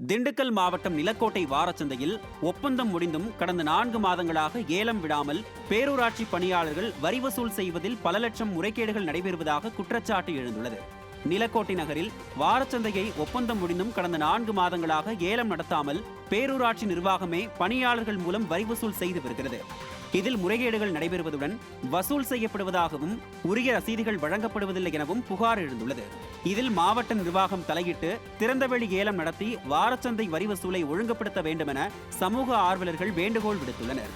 திண்டுக்கல் மாவட்டம் நிலக்கோட்டை வாரச்சந்தையில் ஒப்பந்தம் முடிந்தும் கடந்த நான்கு மாதங்களாக ஏலம் விடாமல் பேரூராட்சி பணியாளர்கள் வரி வசூல் செய்வதில் பல லட்சம் முறைகேடுகள் நடைபெறுவதாக குற்றச்சாட்டு எழுந்துள்ளது. நிலக்கோட்டை நகரில் வாரச்சந்தையை ஒப்பந்தம் முடிந்தும் கடந்த நான்கு மாதங்களாக ஏலம் நடத்தாமல் பேரூராட்சி நிர்வாகமே பணியாளர்கள் மூலம் வரி வசூல் செய்து வருகிறது. இதில் முறைகேடுகள் நடைபெறுவதுடன் வசூல் செய்யப்படுவதாகவும் உரிய ரசீதுகள் வழங்கப்படுவதில்லை எனவும் புகார் எழுந்துள்ளது. இதில் மாவட்ட நிர்வாகம் தலையிட்டு திறந்தவெளி ஏலம் நடத்தி வாரச்சந்தை வரி வசூலை ஒழுங்குபடுத்த வேண்டுமென சமூக ஆர்வலர்கள் வேண்டுகோள் விடுத்துள்ளனர்.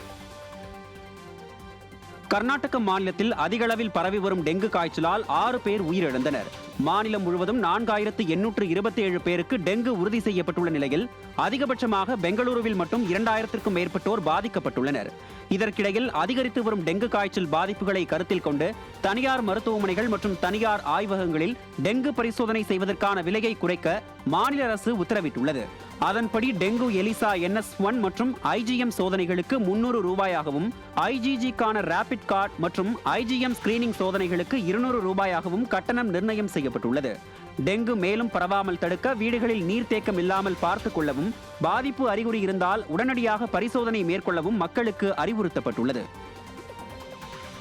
கர்நாடக மாநிலத்தில் அதிகளவில் பரவி வரும் டெங்கு காய்ச்சலால் ஆறு பேர் உயிரிழந்தனர். மாநிலம் முழுவதும் நான்காயிரத்து எண்ணூற்று இருபத்தி ஏழு பேருக்கு டெங்கு உறுதி செய்யப்பட்டுள்ள நிலையில் அதிகபட்சமாக பெங்களூருவில் மட்டும் இரண்டாயிரத்திற்கும் மேற்பட்டோர் பாதிக்கப்பட்டுள்ளனர். இதற்கிடையில் அதிகரித்து வரும் டெங்கு காய்ச்சல் பாதிப்புகளை கருத்தில் கொண்டு தனியார் மருத்துவமனைகள் மற்றும் தனியார் ஆய்வகங்களில் டெங்கு பரிசோதனை செய்வதற்கான விலையை குறைக்க மாநில அரசு உத்தரவிட்டுள்ளது. அதன்படி டெங்கு எலிசா என்எஸ் ஒன் மற்றும் ஐஜிஎம் சோதனைகளுக்கு முன்னூறு ரூபாயாகவும் ஐஜிஜிக்கான ரேபிட் கார்டு மற்றும் ஐஜிஎம் ஸ்கிரீனிங் சோதனைகளுக்கு இருநூறு ரூபாயாகவும் கட்டணம் நிர்ணயம் செய்யப்பட்டுள்ளது. டெங்கு மேலும் பரவாமல் தடுக்க வீடுகளில் நீர்த்தேக்கம் இல்லாமல் பார்த்துக் கொள்ளவும் பாதிப்பு அறிகுறி இருந்தால் உடனடியாக பரிசோதனை மேற்கொள்ளவும் மக்களுக்கு அறிவுறுத்தப்பட்டுள்ளது.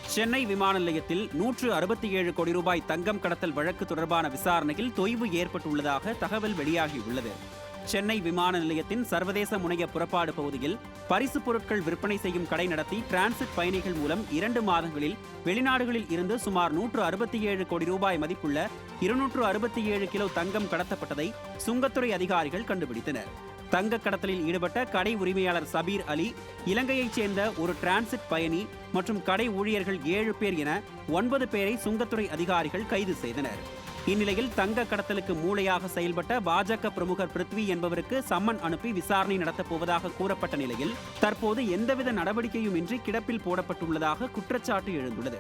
சென்னை விமான நிலையத்தில் நூற்று அறுபத்தி ஏழு கோடி ரூபாய் தங்கம் கடத்தல் வழக்கு தொடர்பான விசாரணையில் தொய்வு ஏற்பட்டுள்ளதாக தகவல் வெளியாகியுள்ளது. சென்னை விமான நிலையத்தின் சர்வதேச முனைய புறப்பாடு பகுதியில் பரிசுப் பொருட்கள் விற்பனை செய்யும் கடை நடத்தி டிரான்சிட் பயணிகள் மூலம் இரண்டு மாதங்களில் வெளிநாடுகளில் இருந்து சுமார் நூற்று அறுபத்தி ஏழு கோடி ரூபாய் மதிப்புள்ள இருநூற்று அறுபத்தி ஏழு கிலோ தங்கம் கடத்தப்பட்டதை சுங்கத்துறை அதிகாரிகள் கண்டுபிடித்தனர். தங்க கடத்தலில் ஈடுபட்ட கடை உரிமையாளர் சபீர் அலி இலங்கையைச் சேர்ந்த ஒரு டிரான்சிட் பயணி மற்றும் கடை ஊழியர்கள் ஏழு பேர் என ஒன்பது பேரை சுங்கத்துறை அதிகாரிகள் கைது செய்தனர். இந்நிலையில் தங்க கடத்தலுக்கு மூளையாக செயல்பட்ட பாஜக பிரமுகர் பிருத்வி என்பவருக்கு சம்மன் அனுப்பி விசாரணை நடத்தப் போவதாக கூறப்பட்ட நிலையில் தற்போது எந்தவித நடவடிக்கையும் இன்றி கிடப்பில் போடப்பட்டுள்ளதாக குற்றச்சாட்டு எழுந்துள்ளது.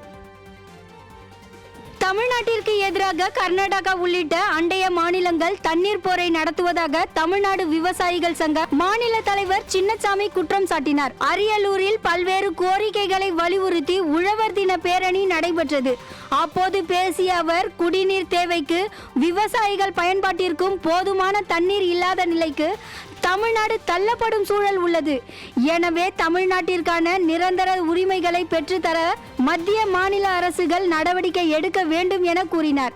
தமிழ்நாட்டிற்கு எதிராக கர்நாடகா உள்ளிட்ட அண்டைய மாநிலங்கள் தண்ணீர் போரை நடத்துவதாக தமிழ்நாடு விவசாயிகள் சங்க மாநில தலைவர் சின்னசாமி குற்றம் சாட்டினார். அரியலூரில் பல்வேறு கோரிக்கைகளை வலியுறுத்தி உழவர் தின பேரணி நடைபெற்றது. அப்போது பேசிய அவர் குடிநீர் தேவைக்கு விவசாயிகள் பயன்பாட்டிற்கும் போதுமான தண்ணீர் இல்லாத நிலைக்கு தமிழ்நாடு தள்ளப்படும் சூழல் உள்ளது. எனவே தமிழ்நாட்டிற்கான நிரந்தர உரிமைகளை பெற்றுத்தர மத்திய மாநில அரசுகள் நடவடிக்கை எடுக்க வேண்டும் என கூறினார்.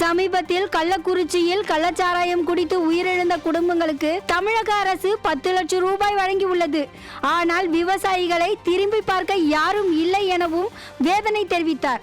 சமீபத்தில் கள்ளக்குறிச்சியில் கள்ளச்சாராயம் குடித்து உயிரிழந்த குடும்பங்களுக்கு தமிழக அரசு பத்து லட்சம் ரூபாய் வழங்கியுள்ளது. ஆனால் விவசாயிகளை திரும்பி பார்க்க யாரும் இல்லை எனவும் வேதனை தெரிவித்தார்.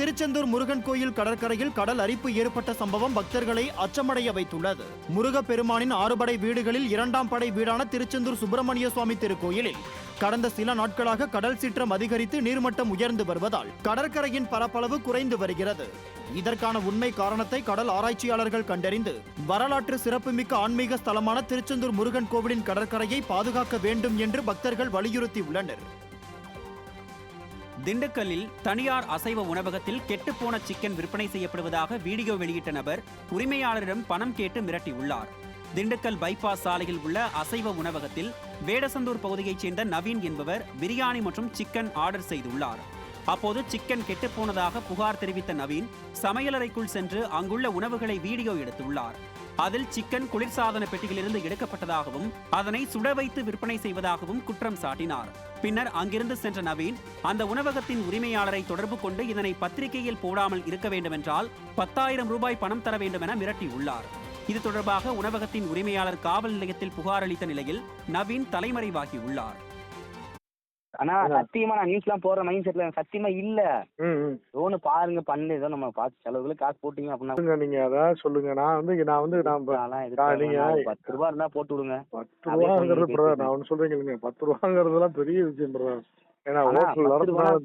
திருச்செந்தூர் முருகன் கோயில் கடற்கரையில் கடல் அரிப்பு ஏற்பட்ட சம்பவம் பக்தர்களை அச்சமடைய வைத்துள்ளது. முருகப்பெருமானின் ஆறுபடை வீடுகளில் இரண்டாம் படை வீடான திருச்செந்தூர் சுப்பிரமணிய சுவாமி திருக்கோயிலில் கடந்த சில நாட்களாக கடல் சீற்றம் அதிகரித்து நீர்மட்டம் உயர்ந்து வருவதால் கடற்கரையின் பரப்பளவு குறைந்து வருகிறது. இதற்கான உண்மை காரணத்தை கடல் ஆராய்ச்சியாளர்கள் கண்டறிந்து வரலாற்று சிறப்புமிக்க ஆன்மீக ஸ்தலமான திருச்செந்தூர் முருகன் கோவிலின் கடற்கரையை பாதுகாக்க வேண்டும் என்று பக்தர்கள் வலியுறுத்தியுள்ளனர். திண்டுக்கல்லில் தனியார் அசைவ உணவகத்தில் கெட்டுப்போன சிக்கன் விற்பனை செய்யப்படுவதாக வீடியோ வெளியிட்ட நபர் உரிமையாளரிடம் பணம் கேட்டு மிரட்டியுள்ளார். திண்டுக்கல் பைபாஸ் சாலையில் உள்ள அசைவ உணவகத்தில் வேடசந்தூர் பகுதியைச் சேர்ந்த நவீன் என்பவர் பிரியாணி மற்றும் சிக்கன் ஆர்டர் செய்துள்ளார். அப்போது சிக்கன் கெட்டுப்போனதாக புகார் தெரிவித்த நவீன் சமையலறைக்குள் சென்று அங்குள்ள உணவுகளை வீடியோ எடுத்துள்ளார். அதில் சிக்கன் குளிர்சாதன பெட்டியிலிருந்து எடுக்கப்பட்டதாகவும் அதனை சுட வைத்து விற்பனை செய்வதாகவும் குற்றம் சாட்டினார். பின்னர் அங்கிருந்து சென்ற நவீன் அந்த உணவகத்தின் உரிமையாளரை தொடர்பு கொண்டு இதனை பத்திரிகையில் போடாமல் இருக்க வேண்டுமென்றால் பத்தாயிரம் ரூபாய் பணம் தர வேண்டும் என மிரட்டியுள்ளார். இது தொடர்பாக உணவகத்தின் உரிமையாளர் காவல் நிலையத்தில் புகார் அளித்த நிலையில் நவீன் தலைமறைவாகியுள்ளார். ஆனா சத்தியமா நான் நியூஸ்லாம் போடுற மைண்ட் செட்ல சத்தியமா இல்ல. லோனு பாருங்க பண்ணு. ஏதோ நம்ம பார்த்து செலவுகளுக்கு காசு போட்டீங்க அப்படின்னா நீங்க அதான் சொல்லுங்க. நான் வந்து நான் வந்து நான் நீங்க பத்து ரூபா இருந்தா போட்டு விடுங்க. பத்து ரூபாங்கிறது பிரதர். நான் ஒண்ணு சொல்றேங்க இல்லைங்க பத்து ரூபாங்கிறதுலாம் பெரிய விஷயம் பிரதர் ஏன்னா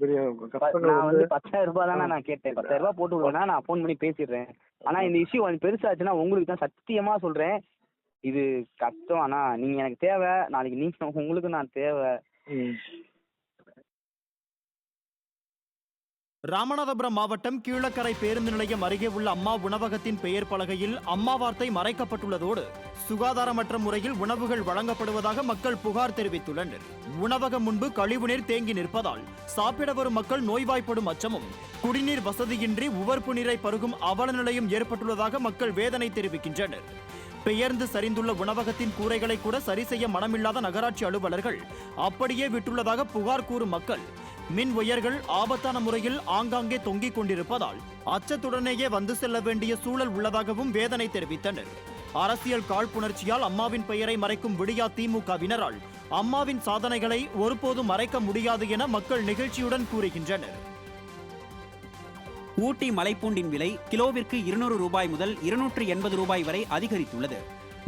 தெரியும். நான் வந்து பத்தாயிரம் ரூபாய் தானே நான் கேட்டேன். பத்தாயிரம் ரூபாய் போட்டு விடுவேன்னா நான் ஃபோன் பண்ணி பேசிடுறேன். ஆனா இந்த இஷ்யூ கொஞ்சம் பெருசாச்சுன்னா உங்களுக்கு தான் சத்தியமா சொல்றேன். இது கஷ்டம். ஆனா நீங்க எனக்கு தேவை. நாளைக்கு நீங்க உங்களுக்கு நான் தேவை. ராமநாதபுரம் மாவட்டம் கீழக்கரை பேருந்து நிலையம் அருகே உள்ள அம்மா உணவகத்தின் பெயர் பலகையில் அம்மா வார்த்தை மறைக்கப்பட்டுள்ளதோடு சுகாதாரமற்ற முறையில் உணவுகள் வழங்கப்படுவதாக மக்கள் புகார் தெரிவித்துள்ளனர். உணவகம் முன்பு கழிவுநீர் தேங்கி நிற்பதால் சாப்பிட வரும் மக்கள் நோய்வாய்ப்படும் அச்சமும் குடிநீர் வசதியின்றி உவர்ப்பு நீரை பருகும் அவல நிலையும் ஏற்பட்டுள்ளதாக மக்கள் வேதனை தெரிவிக்கின்றனர். பெயர்ந்து சரிந்துள்ள உணவகத்தின் கூரைகளை கூட சரி செய்ய மனமில்லாத நகராட்சி அலுவலர்கள் அப்படியே விட்டுள்ளதாக புகார் கூறும் மக்கள் மின் உயர்கள் ஆபத்தான முறையில் ஆங்காங்கே தொங்கிக் கொண்டிருப்பதால் அச்சத்துடனேயே வந்து செல்ல வேண்டிய சூழல் உள்ளதாகவும் வேதனை தெரிவித்தனர். அரசியல் காழ்ப்புணர்ச்சியால் அம்மாவின் பெயரை மறைக்கும் விடியா திமுகவினரால் அம்மாவின் சாதனைகளை ஒருபோதும் மறைக்க முடியாது என மக்கள் நிகழ்ச்சியுடன் கூறுகின்றனர். ஊட்டி மலைப்பூண்டின் விலை கிலோவிற்கு இருநூறு ரூபாய் முதல் இருநூற்று எண்பது ரூபாய் வரை அதிகரித்துள்ளது.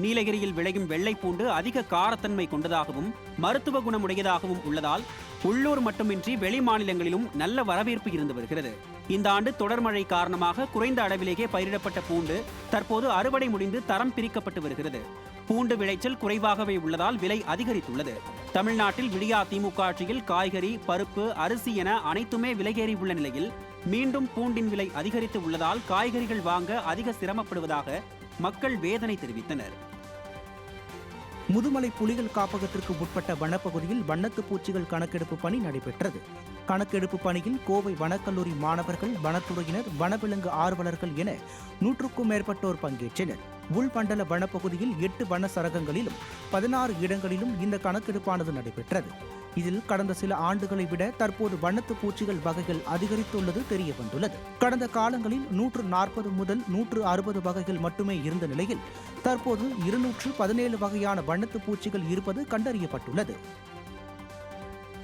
நீலகிரியில் விளையும் வெள்ளைப்பூண்டு அதிக காரத்தன்மை கொண்டதாகவும் மருத்துவ குணமுடையதாகவும் உள்ளதால் உள்ளூர் மட்டுமின்றி வெளி மாநிலங்களிலும் நல்ல வரவேற்பு இருந்து வருகிறது. இந்த ஆண்டு தொடர் மழை காரணமாக குறைந்த அளவிலேயே பயிரிடப்பட்ட பூண்டு தற்போது அறுவடை முடிந்து தரம் பிரிக்கப்பட்டு வருகிறது. பூண்டு விளைச்சல் குறைவாகவே உள்ளதால் விலை அதிகரித்துள்ளது. தமிழ்நாட்டில் விடியா திமுக ஆட்சியில் காய்கறி பருப்பு அரிசி என அனைத்துமே விலையேறி உள்ள நிலையில் மீண்டும் பூண்டின் விலை அதிகரித்து உள்ளதால் காய்கறிகள் வாங்க அதிக சிரமப்படுவதாக மக்கள் வேதனை தெரிவித்தனர். முதுமலை புலிகள் காப்பகத்திற்கு உட்பட்ட வனப்பகுதியில் வண்ணத்து பூச்சிகள் கணக்கெடுப்பு பணி நடைபெற்றது. கணக்கெடுப்பு பணியில் கோவை வனக்கல்லூரி மாணவர்கள் வனத்துறையினர் வனவிலங்கு ஆர்வலர்கள் என நூற்றுக்கும் மேற்பட்டோர் பங்கேற்றனர். உள்மண்டல வனப்பகுதியில் எட்டு வன சரகங்களிலும் பதினாறு இடங்களிலும் இந்த கணக்கெடுப்பானது நடைபெற்றது. இதில் கடந்த சில ஆண்டுகளை விட தற்போது வண்ணத்து பூச்சிகள் வகைகள் அதிகரித்துள்ளது தெரிய வந்துள்ளது கடந்த காலங்களில் நூற்று நாற்பது முதல் நூற்று அறுபது வகைகள் மட்டுமே இருந்த நிலையில் தற்போது இருநூற்று பதினேழு வகையான வண்ணத்து பூச்சிகள் இருப்பது கண்டறியப்பட்டுள்ளது.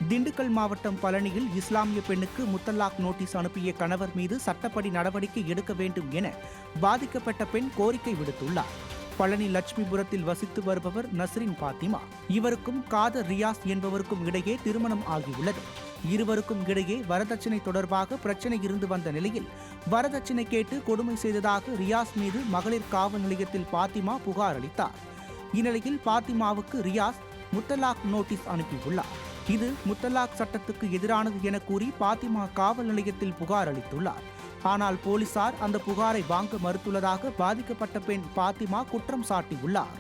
திண்டுக்கல் மாவட்டம் பழனியில் இஸ்லாமிய பெண்ணுக்கு முத்தல்லாக் நோட்டீஸ் அனுப்பிய கணவர் மீது சட்டப்படி நடவடிக்கை எடுக்க வேண்டும் என பாதிக்கப்பட்ட பெண் கோரிக்கை விடுத்துள்ளார். பழனி லட்சுமிபுரத்தில் வசித்து வருபவர் நஸ்ரின் பாத்திமா. இவருக்கும் காதர் ரியாஸ் என்பவருக்கும் இடையே திருமணம் ஆகியுள்ளது. இருவருக்கும் இடையே வரதட்சணை தொடர்பாக பிரச்சனை இருந்து வந்த நிலையில் வரதட்சணை கேட்டு கொடுமை செய்ததாக ரியாஸ் மீது மகளிர் காவல் நிலையத்தில் பாத்திமா புகார் அளித்தார். இந்நிலையில் பாத்திமாவுக்கு ரியாஸ் முத்தலாக் நோட்டீஸ் அனுப்பியுள்ளார். இது முத்தலாக் சட்டத்துக்கு எதிரானது என கூறி பாத்திமா காவல் நிலையத்தில் புகார் அளித்துள்ளார். ஆனால் போலீசார் அந்த புகாரை வாங்க மறுத்துள்ளதாக பாதிக்கப்பட்ட பெண் பாத்திமா குற்றம் சாட்டியுள்ளார்.